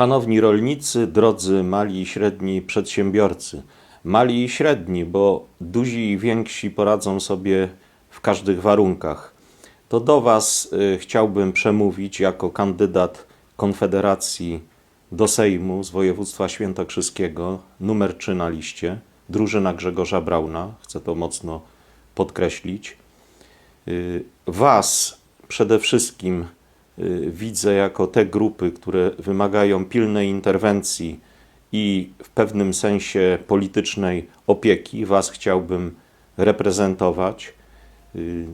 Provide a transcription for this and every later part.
Szanowni rolnicy, drodzy mali i średni przedsiębiorcy. Mali i średni, bo duzi i więksi poradzą sobie w każdych warunkach. To do Was y, chciałbym przemówić jako kandydat Konfederacji do Sejmu z województwa świętokrzyskiego, numer 3 na liście, drużyna Grzegorza Brauna. Chcę to mocno podkreślić. Y, Was przede wszystkim widzę jako te grupy, które wymagają pilnej interwencji i w pewnym sensie politycznej opieki. Was chciałbym reprezentować. Y,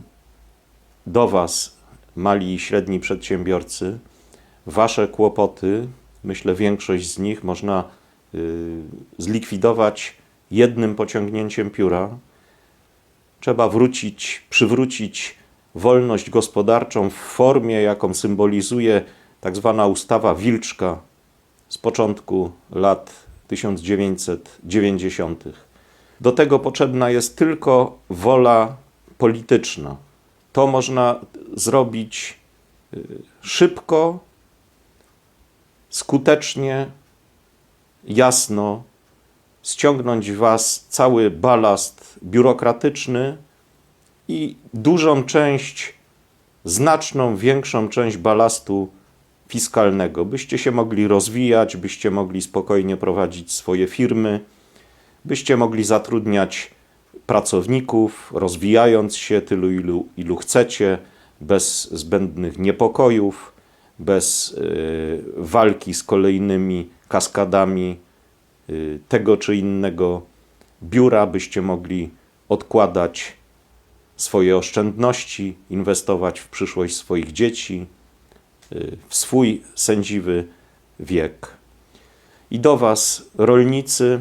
Do Was, mali i średni przedsiębiorcy, Wasze kłopoty, myślę, większość z nich można y, zlikwidować jednym pociągnięciem pióra trzeba wrócić, przywrócić wolność gospodarczą w formie, jaką symbolizuje tak zwana ustawa Wilczka z początku lat 1990. Do tego potrzebna jest tylko wola polityczna. To można zrobić y, szybko, skutecznie, jasno, ściągnąć was cały balast biurokratyczny i dużą część, znaczną, większą część balastu fiskalnego, byście się mogli rozwijać, byście mogli spokojnie prowadzić swoje firmy, byście mogli zatrudniać pracowników, rozwijając się tylu, ilu, ilu chcecie, bez zbędnych niepokojów, bez y, walki z kolejnymi kaskadami y, tego czy innego biura, byście mogli odkładać swoje oszczędności, inwestować w przyszłość swoich dzieci, y, w swój sędziwy wiek. I do Was, rolnicy,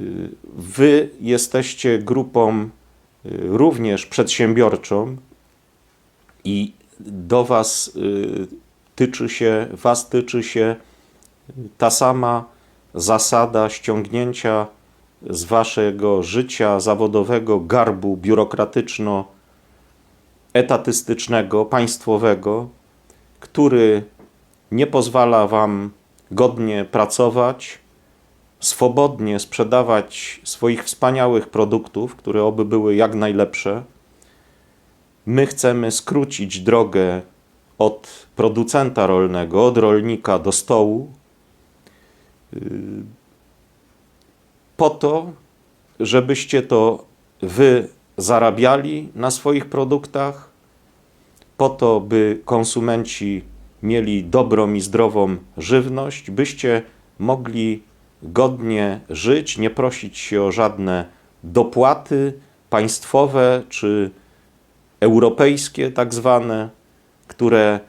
y, Wy jesteście grupą y, również przedsiębiorczą i do Was tyczy się, Was tyczy się ta sama zasada ściągnięcia z Waszego życia zawodowego garbu biurokratyczno-etatystycznego, państwowego, który nie pozwala Wam godnie pracować, swobodnie sprzedawać swoich wspaniałych produktów, które oby były jak najlepsze. My chcemy skrócić drogę od producenta rolnego, od rolnika do stołu, po to, żebyście to wy zarabiali na swoich produktach, po to, by konsumenci mieli dobrą i zdrową żywność, byście mogli godnie żyć, nie prosić się o żadne dopłaty państwowe czy europejskie, tak zwane, które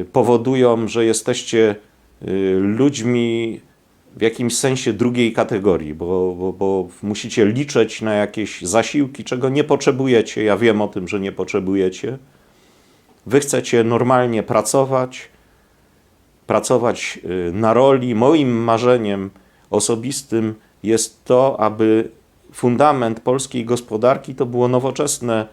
y, powodują, że jesteście y, ludźmi w jakimś sensie drugiej kategorii, bo, bo, bo musicie liczyć na jakieś zasiłki, czego nie potrzebujecie. Ja wiem o tym, że nie potrzebujecie. Wy chcecie normalnie pracować, pracować y, na roli. Moim marzeniem osobistym jest to, aby fundament polskiej gospodarki to było nowoczesne,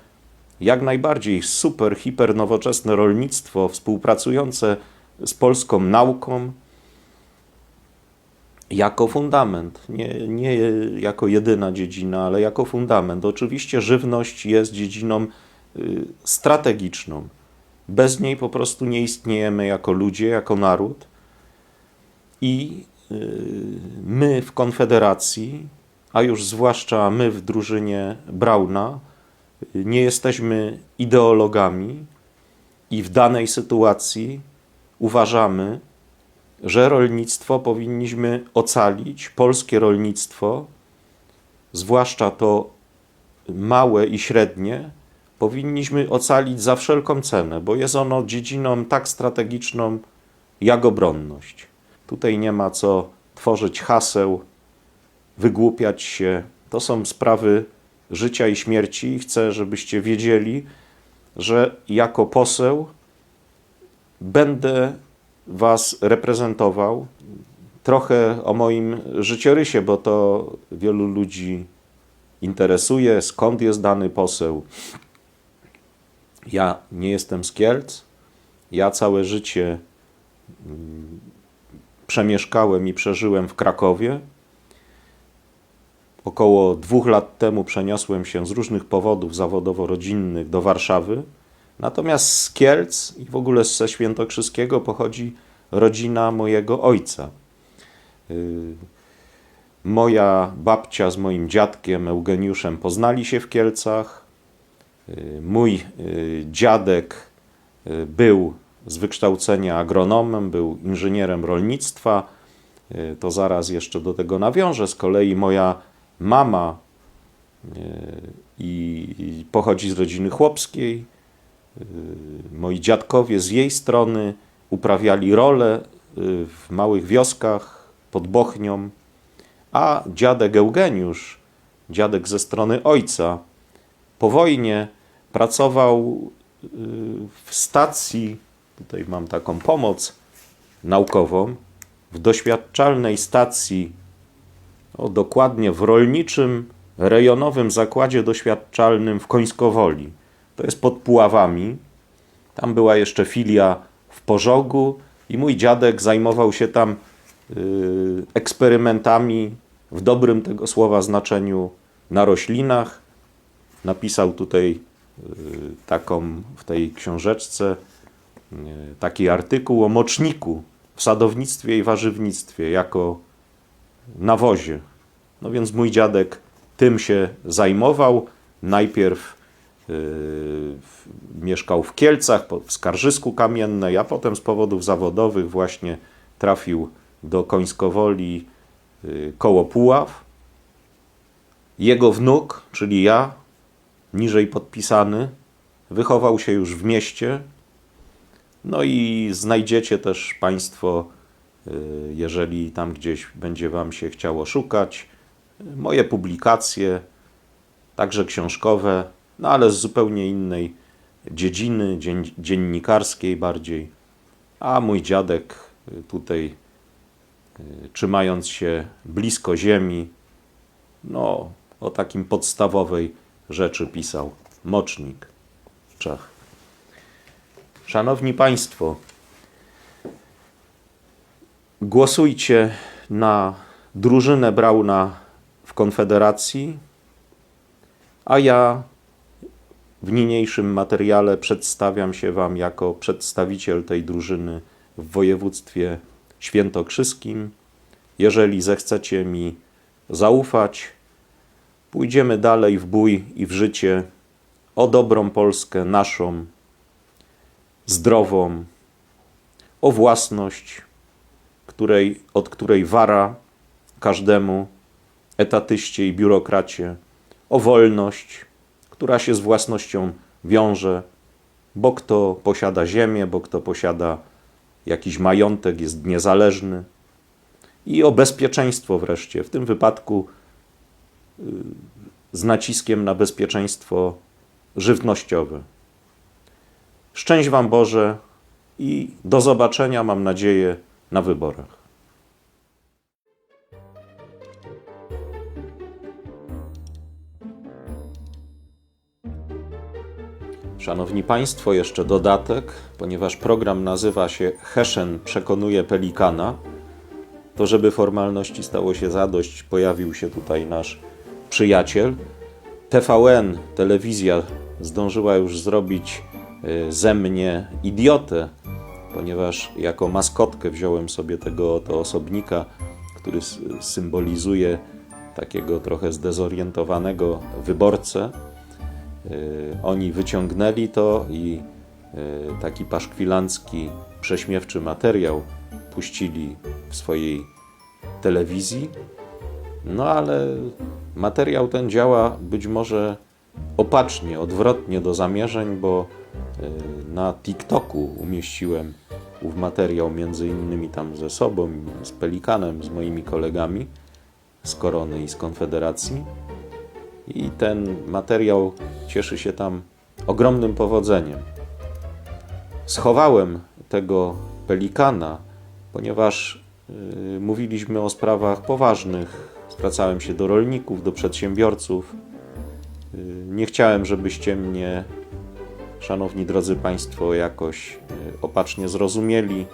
jak najbardziej super, hiper nowoczesne rolnictwo współpracujące z polską nauką jako fundament, nie, nie jako jedyna dziedzina, ale jako fundament. Oczywiście żywność jest dziedziną y, strategiczną. Bez niej po prostu nie istniejemy jako ludzie, jako naród. I y, my w Konfederacji, a już zwłaszcza my w drużynie Brauna, y, nie jesteśmy ideologami i w danej sytuacji uważamy, że rolnictwo powinniśmy ocalić, polskie rolnictwo, zwłaszcza to małe i średnie, powinniśmy ocalić za wszelką cenę, bo jest ono dziedziną tak strategiczną jak obronność. Tutaj nie ma co tworzyć haseł, wygłupiać się. To są sprawy życia i śmierci i chcę, żebyście wiedzieli, że jako poseł będę Was reprezentował. Trochę o moim życiorysie, bo to wielu ludzi interesuje, skąd jest dany poseł. Ja nie jestem z Kielc. Ja całe życie mm, przemieszkałem i przeżyłem w Krakowie. Około dwóch lat temu przeniosłem się z różnych powodów zawodowo-rodzinnych do Warszawy. Natomiast z Kielc i w ogóle ze Świętokrzyskiego pochodzi rodzina mojego ojca. Y, Moja babcia z moim dziadkiem Eugeniuszem poznali się w Kielcach. Y, Mój y, dziadek był z wykształcenia agronomem, był inżynierem rolnictwa. To zaraz jeszcze do tego nawiążę. Z kolei moja mama i pochodzi z rodziny chłopskiej. Y, Moi dziadkowie z jej strony uprawiali rolę y, w małych wioskach pod Bochnią, a dziadek Eugeniusz, dziadek ze strony ojca, po wojnie pracował y, w stacji, tutaj mam taką pomoc naukową, w doświadczalnej stacji, o, dokładnie w rolniczym rejonowym zakładzie doświadczalnym w Końskowoli. To jest pod Puławami. Tam była jeszcze filia w Pożogu i mój dziadek zajmował się tam y, eksperymentami w dobrym tego słowa znaczeniu na roślinach. Napisał tutaj y, taką w tej książeczce y, taki artykuł o moczniku w sadownictwie i warzywnictwie jako nawozie. No więc mój dziadek tym się zajmował. Najpierw mieszkał w Kielcach, w Skarżysku Kamiennej, a potem z powodów zawodowych właśnie trafił do Końskowoli yy, koło Puław. Jego wnuk, czyli ja, niżej podpisany, wychował się już w mieście. No i znajdziecie też Państwo, y, jeżeli tam gdzieś będzie Wam się chciało szukać, y, moje publikacje, także książkowe, no ale z zupełnie innej dziedziny, dzien- dziennikarskiej bardziej. A mój dziadek y, tutaj, y, trzymając się blisko ziemi, no o takim podstawowej rzeczy pisał. Mocznik. Czech. Szanowni Państwo, głosujcie na drużynę Brauna w Konfederacji, a ja w niniejszym materiale przedstawiam się Wam jako przedstawiciel tej drużyny w województwie świętokrzyskim. Jeżeli zechcecie mi zaufać, pójdziemy dalej w bój i w życie o dobrą Polskę naszą, zdrową, o własność, której, od której wara każdemu etatyście i biurokracie, o wolność, która się z własnością wiąże, bo kto posiada ziemię, bo kto posiada jakiś majątek, jest niezależny, i o bezpieczeństwo wreszcie, w tym wypadku y, z naciskiem na bezpieczeństwo żywnościowe. Szczęść Wam Boże i do zobaczenia, mam nadzieję, na wyborach. Szanowni Państwo, jeszcze dodatek, ponieważ program nazywa się Heszen przekonuje Pelikana, to żeby formalności stało się zadość, pojawił się tutaj nasz przyjaciel. TVN, telewizja, zdążyła już zrobić y, ze mnie idiotę, ponieważ jako maskotkę wziąłem sobie tego oto osobnika, który symbolizuje takiego trochę zdezorientowanego wyborcę. Y, Oni wyciągnęli to i y, taki paszkwilancki, prześmiewczy materiał puścili w swojej telewizji. No ale materiał ten działa być może opacznie, odwrotnie do zamierzeń, bo y, na TikToku umieściłem ów materiał między innymi tam ze sobą, z Pelikanem, z moimi kolegami z Korony i z Konfederacji. I ten materiał cieszy się tam ogromnym powodzeniem. Schowałem tego pelikana, ponieważ y, mówiliśmy o sprawach poważnych. Zwracałem się do rolników, do przedsiębiorców. Y, nie chciałem, żebyście mnie, szanowni drodzy Państwo, jakoś y, opacznie zrozumieli,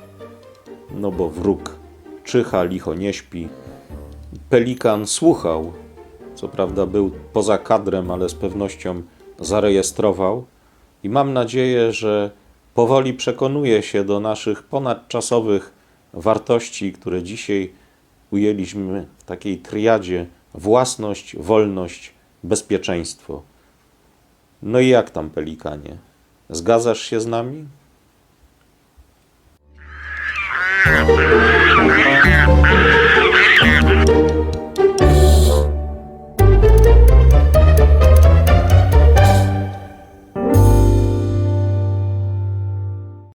no bo wróg czyha, licho nie śpi. Pelikan słuchał, co prawda był poza kadrem, ale z pewnością zarejestrował i mam nadzieję, że powoli przekonuje się do naszych ponadczasowych wartości, które dzisiaj ujęliśmy w takiej triadzie własność, wolność, bezpieczeństwo. No i jak tam, Pelikanie? Zgadzasz się z nami?